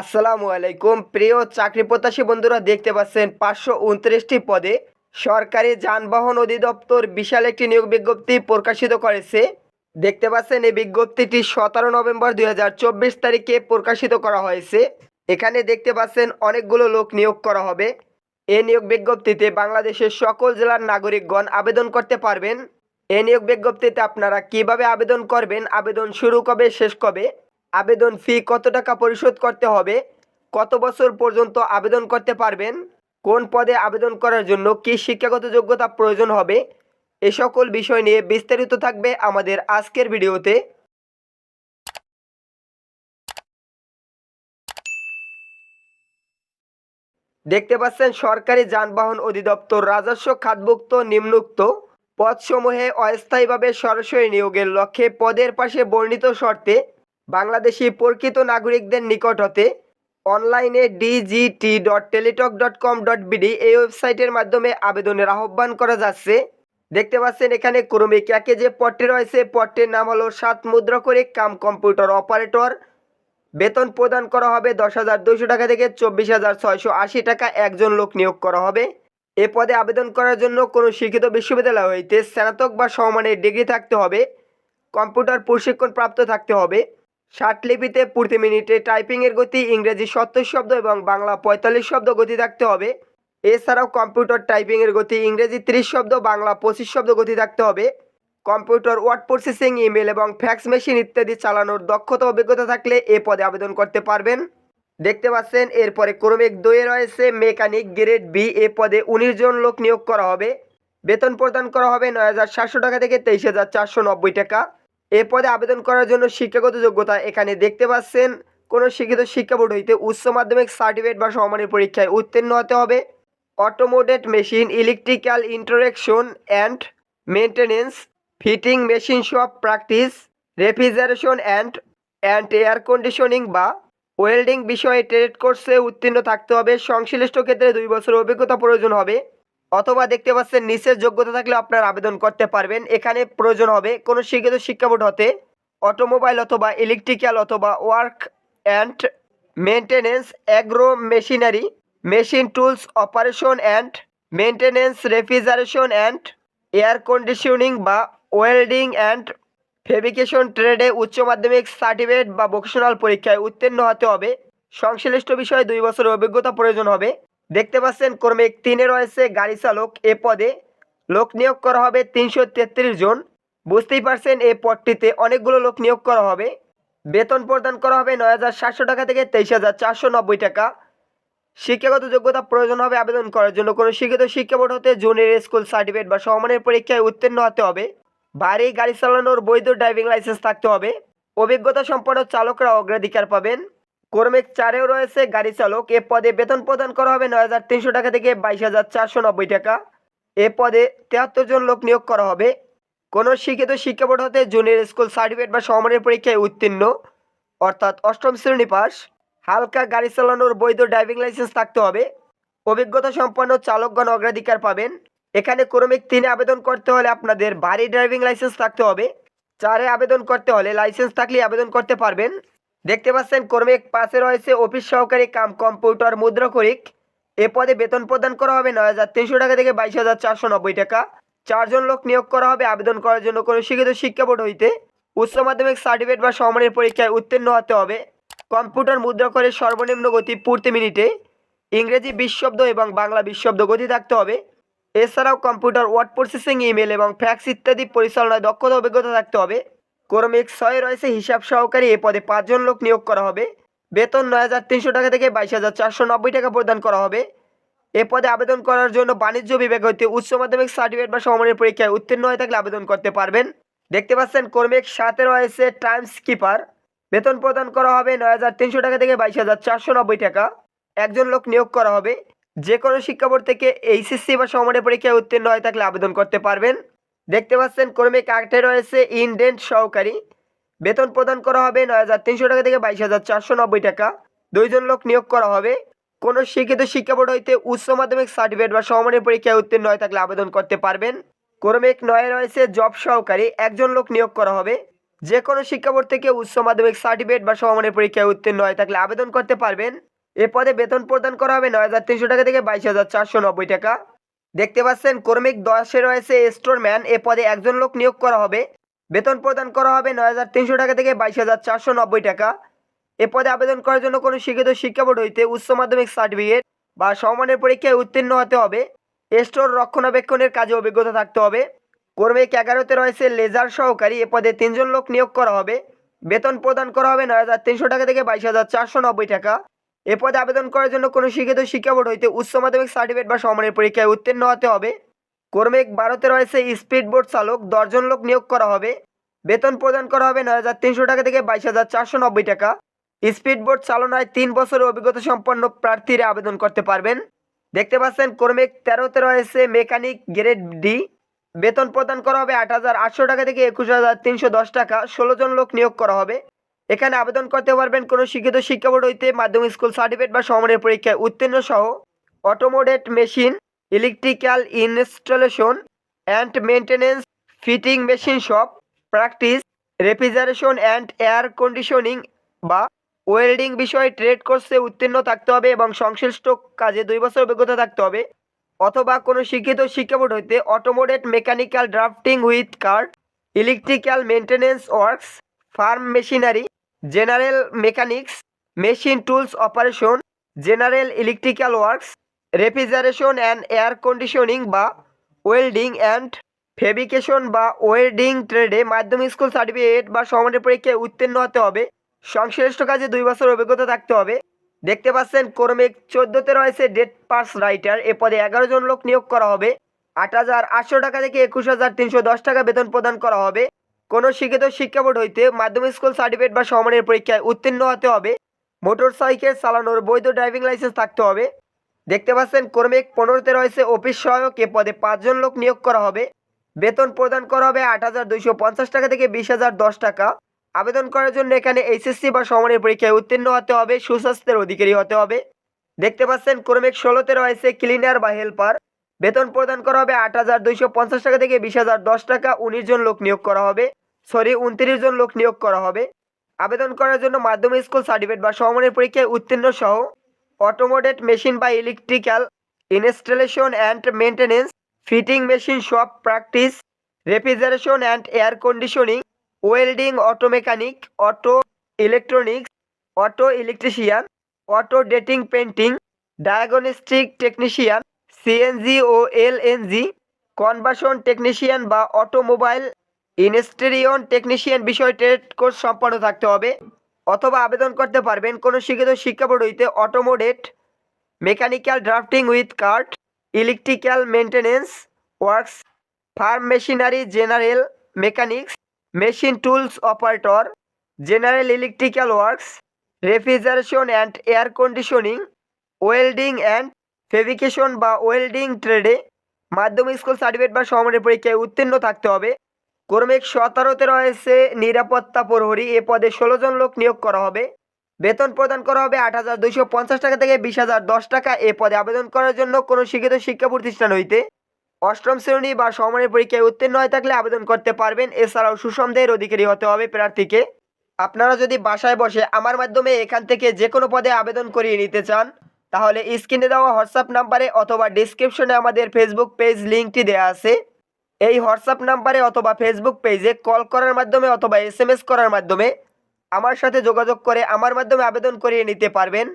আসসালামু আলাইকুম। প্রিয় চাকরি প্রত্যাশী বন্ধুরা, দেখতে পাচ্ছেন পাঁচশো উনত্রিশটি পদে সরকারি যানবাহন অধিদপ্তর বিশাল একটি নিয়োগ বিজ্ঞপ্তি প্রকাশিত করেছে। দেখতে পাচ্ছেন, এই বিজ্ঞপ্তিটি সতেরো নভেম্বর দুই হাজার চব্বিশ তারিখে প্রকাশিত করা হয়েছে। এখানে দেখতে পাচ্ছেন, অনেকগুলো লোক নিয়োগ করা হবে। এই নিয়োগ বিজ্ঞপ্তিতে বাংলাদেশের সকল জেলার নাগরিকগণ আবেদন করতে পারবেন। এই নিয়োগ বিজ্ঞপ্তিতে আপনারা কীভাবে আবেদন করবেন, আবেদন শুরু কবে, শেষ কবে আবেদন ফি কত টাকা পরিশোধ করতে হবে? কত বছর পর্যন্ত আবেদন করতে পারবেন? কোন পদে আবেদন করার জন্য কি শিক্ষাগত যোগ্যতা প্রয়োজন হবে? এ সকল বিষয় নিয়ে বিস্তারিত থাকবে আমাদের আজকের ভিডিওতে। দেখতে পাচ্ছেন, সরকারি যানবাহন অধিদপ্তর রাজস্ব খাতভুক্ত নিম্নোক্ত পদসমূহে অস্থায়ীভাবে সরাসরি নিয়োগের লক্ষ্যে পদের পাশে বর্ণিত শর্তে বাংলাদেশি প্রকৃত নাগরিকদের নিকট হতে অনলাইনে DGT dot teletalk dot com dot BD এই ওয়েবসাইটের মাধ্যমে আবেদনের আহ্বান করা যাচ্ছে। দেখতে পাচ্ছেন এখানে ক্রমিক একে যে পদটি রয়েছে, পদটির নাম হলো সাত মুদ্রা করে কাম কম্পিউটার অপারেটর। বেতন প্রদান করা হবে দশ হাজার দুশো টাকা থেকে চব্বিশ হাজার ছয়শো আশি টাকা একজন লোক নিয়োগ করা হবে। এ পদে আবেদন করার জন্য কোনো শিক্ষিত বিশ্ববিদ্যালয় হইতে স্নাতক বা সমমানের ডিগ্রি থাকতে হবে, কম্পিউটার প্রশিক্ষণ প্রাপ্ত থাকতে হবে। লিপিতে প্রতি মিনিটে টাইপিংয়ের গতি ইংরেজি সত্তর শব্দ এবং বাংলা পঁয়তাল্লিশ শব্দ গতি থাকতে হবে। এছাড়াও কম্পিউটার টাইপিংয়ের গতি ইংরেজি ত্রিশ শব্দ, বাংলা পঁচিশ শব্দ গতি থাকতে হবে। কম্পিউটার ওয়ার্ড প্রসেসিং, ইমেল এবং ফ্যাক্স মেশিন ইত্যাদি চালানোর দক্ষতা অভিজ্ঞতা থাকলে এ পদে আবেদন করতে পারবেন। দেখতে পাচ্ছেন, এরপরে ক্রমিক দুয়ে রয়েছে মেকানিক গ্রেড বি। এ পদে উনিশ জন লোক নিয়োগ করা হবে। বেতন প্রদান করা হবে নয় হাজার সাতশো টাকা থেকে তেইশ হাজার চারশো নব্বই টাকা। এ পদে আবেদন করার জন্য শিক্ষাগত যোগ্যতা এখানে দেখতে পাচ্ছেন। কোনো শিক্ষিত শিক্ষা বোর্ড হইতে উচ্চ মাধ্যমিক সার্টিফিকেট বা সমমানের পরীক্ষায় উত্তীর্ণ হতে হবে। Automated machine, electrical interaction and maintenance fitting machine shop practice, refrigeration and and air conditioning বা ওয়েল্ডিং বিষয়ে ট্রেড কোর্সে উত্তীর্ণ থাকতে হবে। সংশ্লিষ্ট ক্ষেত্রে দুই বছর অভিজ্ঞতা প্রয়োজন হবে। অথবা দেখতে পাচ্ছেন, নিচের যোগ্যতা থাকলে আপনার আবেদন করতে পারবেন। এখানে প্রয়োজন হবে কোনো শিক্ষিত শিক্ষা বোর্ড হতে অটোমোবাইল অথবা ইলেকট্রিক্যাল অথবা work and maintenance agro machinery, machine tools operation and maintenance refrigeration and air conditioning বা ওয়েল্ডিং অ্যান্ড ফেব্রিকেশন ট্রেডে উচ্চ মাধ্যমিক সার্টিফিকেট বা ভোকেশনাল পরীক্ষায় উত্তীর্ণ হতে হবে। সংশ্লিষ্ট বিষয়ে দুই বছরের অভিজ্ঞতা প্রয়োজন হবে। দেখতে পাচ্ছেন, ক্রমিক তিনে রয়েছে গাড়ি চালক। এ পদে লোক নিয়োগ করা হবে তিনশো তেত্রিশ জন। বুঝতেই পারছেন, এই পদটিতে অনেকগুলো লোক নিয়োগ করা হবে। বেতন প্রদান করা হবে নয় হাজার সাতশো টাকা থেকে তেইশ হাজার চারশো নব্বই টাকা। শিক্ষাগত যোগ্যতা প্রয়োজন হবে, আবেদন করার জন্য কোনো শিক্ষিত শিক্ষা বোর্ড হতে জুনিয়র স্কুল সার্টিফিকেট বা সমমানের পরীক্ষায় উত্তীর্ণ হতে হবে। বাড়ি গাড়ি চালানোর বৈধ ড্রাইভিং লাইসেন্স থাকতে হবে। অভিজ্ঞতা সম্পন্ন চালকরা অগ্রাধিকার পাবেন। কর্মিক চারেও রয়েছে গাড়ি চালক এ পদে বেতন প্রদান করা হবে নয় হাজার তিনশো টাকা থেকে বাইশ হাজার চারশো নব্বই টাকা। এ পদে তেহাত্তর জন লোক নিয়োগ করা হবে। কোনো শিক্ষিত শিক্ষা বোর্ড হতে জুনিয়র স্কুল সার্টিফিকেট বা সমমানের পরীক্ষায় উত্তীর্ণ, অর্থাৎ অষ্টম শ্রেণি পাস। হালকা গাড়ি চালানোর বৈধ ড্রাইভিং লাইসেন্স থাকতে হবে। অভিজ্ঞতা সম্পন্ন চালকগণ অগ্রাধিকার পাবেন। এখানে ক্রমিক তিনে আবেদন করতে হলে আপনাদের বাড়ি ড্রাইভিং লাইসেন্স থাকতে হবে। চারে আবেদন করতে হলে লাইসেন্স থাকলে আবেদন করতে পারবেন। দেখতে পাচ্ছেন ক্রমিক পাশে রয়েছে অফিস সহকারী কাম কম্পিউটার মুদ্রাকরিক এ পদে বেতন প্রদান করা হবে নয় হাজার তিনশো টাকা থেকে বাইশ হাজার চারশো নব্বই টাকা। চারজন লোক নিয়োগ করা হবে আবেদন করার জন্য কোনো শিক্ষিত শিক্ষা বোর্ড হইতে। উচ্চ মাধ্যমিক সার্টিফিকেট বা সমমানের পরীক্ষায় উত্তীর্ণ হতে হবে। কম্পিউটার মুদ্রা করে সর্বনিম্ন গতি প্রতি মিনিটে। ইংরেজি বিশ শব্দ এবং বাংলা বিশ শব্দ গতি থাকতে হবে। এছাড়াও কম্পিউটার ওয়ার্ড প্রসেসিং, ইমেল এবং ফ্যাক্স ইত্যাদি পরিচালনায় দক্ষতা অভিজ্ঞতা থাকতে হবে। ক্রমিক ছয় রয়েছে, হিসাব সহকারী এ পদে পাঁচজন লোক নিয়োগ করা হবে। বেতন নয় হাজার তিনশো টাকা থেকে বাইশ হাজার চারশো নব্বই টাকা প্রদান করা হবে। এ পদে আবেদন করার জন্য বাণিজ্য বিভাগ হইতে উচ্চ মাধ্যমিক সার্টিফিকেট বা সমমানের পরীক্ষায় উত্তীর্ণ হয়ে থাকলে আবেদন করতে পারবেন। দেখতে পাচ্ছেন, কর্মিক সাথে রয়েছে, টাইম স্কিপার। বেতন প্রদান করা হবে নয় হাজার তিনশো টাকা থেকে বাইশ হাজার চারশো নব্বই টাকা। একজন লোক নিয়োগ করা হবে। যে কোনো শিক্ষা বোর্ড থেকে এইচএসসি বা সমমানের পরীক্ষায় উত্তীর্ণ হয়ে থাকলে আবেদন করতে পারবেন। দেখতে পাচ্ছেন কর্মিক আটে রয়েছে ইনডেন্ট সহকারী। বেতন প্রদান করা হবে নয় হাজার তিনশো টাকা থেকে বাইশ হাজার চারশো নব্বই টাকা। দুইজন লোক নিয়োগ করা হবে। কোনো শিক্ষিত শিক্ষা বোর্ড হইতে উচ্চ মাধ্যমিক সার্টিফিকেট বা সমমানের পরীক্ষায় উত্তীর্ণ হয়ে থাকলে আবেদন করতে পারবেন। ক্রমিক নয়ে রয়েছে জব সহকারী, একজন লোক নিয়োগ করা হবে। যে কোনো শিক্ষা বোর্ড থেকে উচ্চ মাধ্যমিক সার্টিফিকেট বা সমমানের পরীক্ষায় উত্তীর্ণ হয়ে থাকলে আবেদন করতে পারবেন। এ পদে বেতন প্রদান করা হবে নয় হাজার তিনশো টাকা থেকে বাইশ হাজার চারশো নব্বই টাকা। দেখতে পাচ্ছেন, কর্মিক দশে রয়েছে স্টোরম্যান এ পদে একজন লোক নিয়োগ করা হবে। বেতন প্রদান করা হবে নয় হাজার তিনশো টাকা থেকে বাইশ হাজার চারশো নব্বই টাকা। এ পদে আবেদন করার জন্য কোনো শিক্ষিত শিক্ষা বোর্ড হইতে উচ্চ মাধ্যমিক সার্টিফিকেট বা সমমানের পরীক্ষায় উত্তীর্ণ হতে হবে। স্টোর রক্ষণাবেক্ষণের কাজে অভিজ্ঞতা থাকতে হবে। কর্মিক এগারোতে রয়েছে লেজার সহকারী। এ পদে তিনজন লোক নিয়োগ করা হবে। বেতন প্রদান করা হবে নয় হাজার তিনশো টাকা থেকে বাইশ হাজার চারশো নব্বই টাকা। এ পদে আবেদন করার জন্য কোনো শিক্ষিত শিক্ষা বোর্ড হইতে উচ্চ মাধ্যমিক সার্টিফিকেট বা সমমানের পরীক্ষায় উত্তীর্ণ হতে হবে। কর্মিক বারোতে রয়েছে স্পিড বোট চালক, দশজন লোক নিয়োগ করা হবে। বেতন প্রদান করা হবে নয় হাজার তিনশো টাকা থেকে বাইশ হাজার চারশো নব্বই টাকা। স্পিড বোট চালনায় তিন বছরের অভিজ্ঞতা সম্পন্ন প্রার্থীরা আবেদন করতে পারবেন। দেখতে পাচ্ছেন, কর্মিক তেরোতে রয়েছে মেকানিক গ্রেড ডি। বেতন প্রদান করা হবে আট হাজার আটশো টাকা থেকে একুশ হাজার তিনশো দশ টাকা। ষোলো জন লোক নিয়োগ করা হবে। এখানে আবেদন করতে পারবেন কোনো শিক্ষিত শিক্ষা বোর্ড হইতে মাধ্যমিক স্কুল সার্টিফিকেট বা সমরের পরীক্ষায় উত্তীর্ণ সহ automated machine electrical installation and maintenance fitting machine shop practice refrigeration and air conditioning বা ওয়েল্ডিং বিষয়ে ট্রেড কোর্সে উত্তীর্ণ থাকতে হবে এবং সংশ্লিষ্ট কাজে দুই বছর অভিজ্ঞতা থাকতে হবে। অথবা কোনো শিক্ষিত শিক্ষা বোর্ড হইতে automated mechanical drafting with card electrical maintenance works farm machinery general mechanics, machine tools operation, general electrical works, refrigeration and air conditioning বা ওয়েল্ডিং অ্যান্ড ফেব্রিকেশন বা ওয়েল্ডিং ট্রেডে মাধ্যমিক স্কুল সার্টিফিকেট বা সমানের পরীক্ষায় উত্তীর্ণ হতে হবে। সংশ্লিষ্ট কাজে দুই বছর অভিজ্ঞতা থাকতে হবে। দেখতে পাচ্ছেন, ক্রমিক চোদ্দোতে রয়েছে ডেট পাস রাইটার। এ পদে এগারো জন লোক নিয়োগ করা হবে। আট হাজার আটশো টাকা থেকে একুশ হাজার তিনশো দশ টাকা বেতন প্রদান করা হবে। কোনো শিক্ষিত শিক্ষা বোর্ড হইতে মাধ্যমিক স্কুল সার্টিফিকেট বা সমানের পরীক্ষায় উত্তীর্ণ হতে হবে। মোটর সাইকেল চালানোর বৈধ ড্রাইভিং লাইসেন্স থাকতে হবে। দেখতে পাচ্ছেন, ক্রমিক পনেরোতে রয়েছে অফিস সহায়ক। এ পদে পাঁচজন লোক নিয়োগ করা হবে। বেতন প্রদান করা হবে আট হাজার দুইশো পঞ্চাশ টাকা থেকে বিশ হাজার দশ টাকা। আবেদন করার জন্য এখানে এইচএসসি বা সমানের পরীক্ষায় উত্তীর্ণ হতে হবে। সুস্বাস্থ্যের অধিকারী হতে হবে। দেখতে পাচ্ছেন, ক্রমিক ষোলোতে রয়েছে ক্লিনার বা হেল্পার। বেতন প্রদান করা হবে আট হাজার দুইশো পঞ্চাশ টাকা থেকে বিশ হাজার দশ টাকা। উনিশ জন লোক নিয়োগ করা হবে। সরি, উনত্রিশ জন লোক নিয়োগ করা হবে। আবেদন করার জন্য মাধ্যমিক স্কুল সার্টিফিকেট বা সমমানের পরীক্ষায় উত্তীর্ণ সহ অটোমোডেড মেশিন বা electrical installation and maintenance fitting machine shop practice refrigeration and air conditioning welding auto mechanic auto electronics auto electrician auto dating painting diagnostic technician CNG ও এলএনজি কনভার্সন টেকনিশিয়ান বা automobile ইনস্টেরিয়ন technician বিষয় trade course সম্পন্ন থাকতে হবে অথবা আবেদন করতে পারবেন কোনো শিক্ষিত শিক্ষা বোর্ড হইতে automated mechanical drafting with cart, electrical maintenance works, farm machinery general mechanics, machine tools operator, general electrical works, refrigeration and air conditioning, welding and fabrication বা ওয়েল্ডিং ট্রেডে মাধ্যমিক স্কুল সার্টিফিকেট বা সমানের পরীক্ষায় উত্তীর্ণ থাকতে হবে। কর্মিক সতেরোতে রয়েছে নিরাপত্তা প্রহরী। এ পদে ষোলো জন লোক নিয়োগ করা হবে। বেতন প্রদান করা হবে আট হাজার দুইশো পঞ্চাশ টাকা থেকে বিশ হাজার দশ টাকা। এ পদে আবেদন করার জন্য কোনো শিক্ষিত শিক্ষা প্রতিষ্ঠান হইতে অষ্টম শ্রেণি বা সমানের পরীক্ষায় উত্তীর্ণ হয়ে থাকলে আবেদন করতে পারবেন। এছাড়াও সুসন্দেহের অধিকারী হতে হবে প্রার্থীকে। আপনারা যদি বাসায় বসে আমার মাধ্যমে এখান থেকে যে কোনো পদে আবেদন করিয়ে নিতে চান তাহলে স্ক্রিনে দেওয়া হোয়াটসঅ্যাপ নাম্বারে অথবা ডিসক্রিপশনে আমাদের ফেসবুক পেজ লিঙ্কটি দেওয়া আছে। এই হোয়াটসঅ্যাপ নাম্বারে অথবা ফেসবুক পেজে কল করার মাধ্যমে অথবা এস করার মাধ্যমে আমার সাথে যোগাযোগ করে আমার মাধ্যমে আবেদন করিয়ে নিতে পারবেন।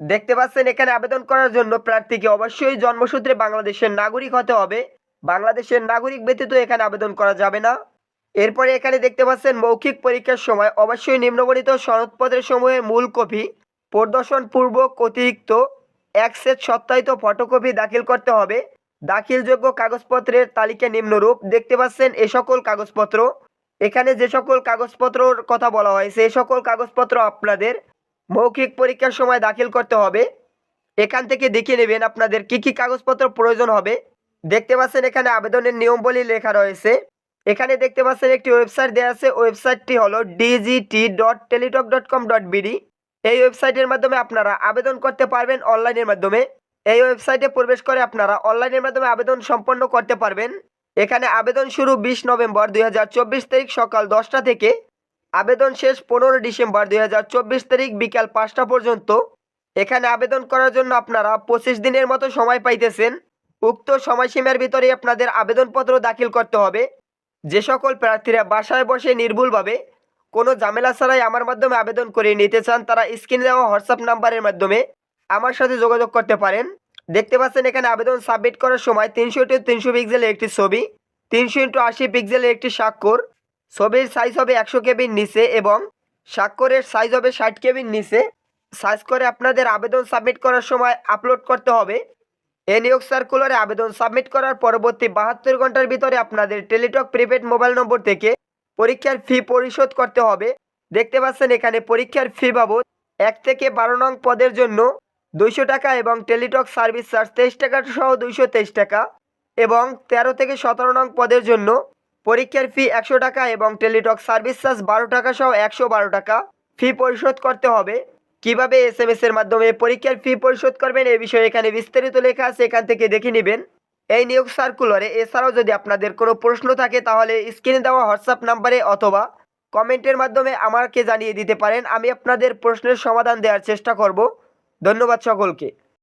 দেখতে পাচ্ছেন, এখানে আবেদন করার জন্য প্রার্থীকে অবশ্যই জন্মসূত্রে বাংলাদেশের নাগরিক হতে হবে। বাংলাদেশের নাগরিক ব্যতীত এখানে আবেদন করা যাবে না। এরপরে এখানে দেখতে পাচ্ছেন, মৌখিক পরীক্ষার সময় অবশ্যই নিম্নবর্ণিত সনদপত্রের সমূহের মূল কপি প্রদর্শন পূর্বক অতিরিক্ত এক সেট সত্যায়িত ফটোকপি দাখিল করতে হবে। দাখিলযোগ্য কাগজপত্রের তালিকা নিম্নরূপ। দেখতে পাচ্ছেন এ সকল কাগজপত্র। এখানে যে সকল কাগজপত্রর কথা বলা হয়েছে এই সকল কাগজপত্র আপনাদের মৌখিক পরীক্ষার সময় দাখিল করতে হবে। এখান থেকে দেখে নেবেন আপনাদের কি কি কাগজপত্র প্রয়োজন হবে। দেখতে পাচ্ছেন এখানে আবেদনের নিয়মবলী লেখা রয়েছে। এখানে দেখতে পাচ্ছেন একটি ওয়েবসাইট দেওয়া আছে। ওয়েবসাইটটি হলো DGT dot teletalk dot com dot BD এই ওয়েবসাইটের মাধ্যমে আপনারা আবেদন করতে পারবেন অনলাইনের মাধ্যমে। এই ওয়েবসাইটে প্রবেশ করে আপনারা অনলাইনের মাধ্যমে আবেদন সম্পন্ন করতে পারবেন। এখানে আবেদন শুরু বিশ নভেম্বর দুই হাজার চব্বিশ তারিখ সকাল দশটা থেকে। আবেদন শেষ পনেরো ডিসেম্বর দু হাজার চব্বিশ তারিখ বিকাল পাঁচটা পর্যন্ত। এখানে আবেদন করার জন্য আপনারা পঁচিশ দিনের মতো সময় পাইতেছেন। উক্ত সময়সীমার ভিতরে আপনাদের আবেদনপত্র দাখিল করতে হবে। যে সকল প্রার্থীরা বাসায় বসে নির্ভুলভাবে কোনো ঝামেলা ছাড়াই আমার মাধ্যমে আবেদন করে নিতে চান, তারা স্ক্রিনে দেওয়া হোয়াটসঅ্যাপ নাম্বারের মাধ্যমে আমার সাথে যোগাযোগ করতে পারেন। দেখতে পাচ্ছেন এখানে আবেদন সাবমিট করার সময় তিনশো টু তিনশো পিক্সেলের একটি ছবি, তিনশো ইন্টু আশি পিক্সেলের একটি স্বাক্ষর, ছবির সাইজ হবে একশো কেবির নিচে এবং স্বাক্ষরের সাইজ হবে ষাট কেবির নিচে। সাইজ করে আপনাদের আবেদন সাবমিট করার সময় আপলোড করতে হবে। এ নিয়োগ সার্কুলারে আবেদন সাবমিট করার পরবর্তী বাহাত্তর ঘণ্টার ভিতরে আপনাদের টেলিটক প্রিপেড মোবাইল নম্বর থেকে পরীক্ষার ফি পরিশোধ করতে হবে। দেখতে পাচ্ছেন এখানে পরীক্ষার ফি বাবদ এক থেকে বারো নং পদের জন্য দুইশো টাকা এবং টেলিটক সার্ভিস চার্জ তেইশ টাকা সহ দুইশো তেইশ টাকা এবং তেরো থেকে সতেরো নং পদের জন্য পরীক্ষার ফি একশো টাকা এবং টেলিটক সার্ভিস চার্জ বারো টাকা সহ একশো বারো টাকা ফি পরিশোধ করতে হবে। কীভাবে এস এম এস এর মাধ্যমে পরীক্ষার ফি পরিশোধ করবেন এ বিষয়ে এখানে বিস্তারিত লেখা আছে, এখান থেকে দেখে নেবেন। এই নিয়োগ সার্কুলারে এছাড়াও যদি আপনাদের কোনো প্রশ্ন থাকে, তাহলে স্ক্রিনে দেওয়া হোয়াটসঅ্যাপ নাম্বারে অথবা কমেন্টের মাধ্যমে আমাকে জানিয়ে দিতে পারেন। আমি আপনাদের প্রশ্নের সমাধান দেওয়ার চেষ্টা করব। ধন্যবাদ সকলকে।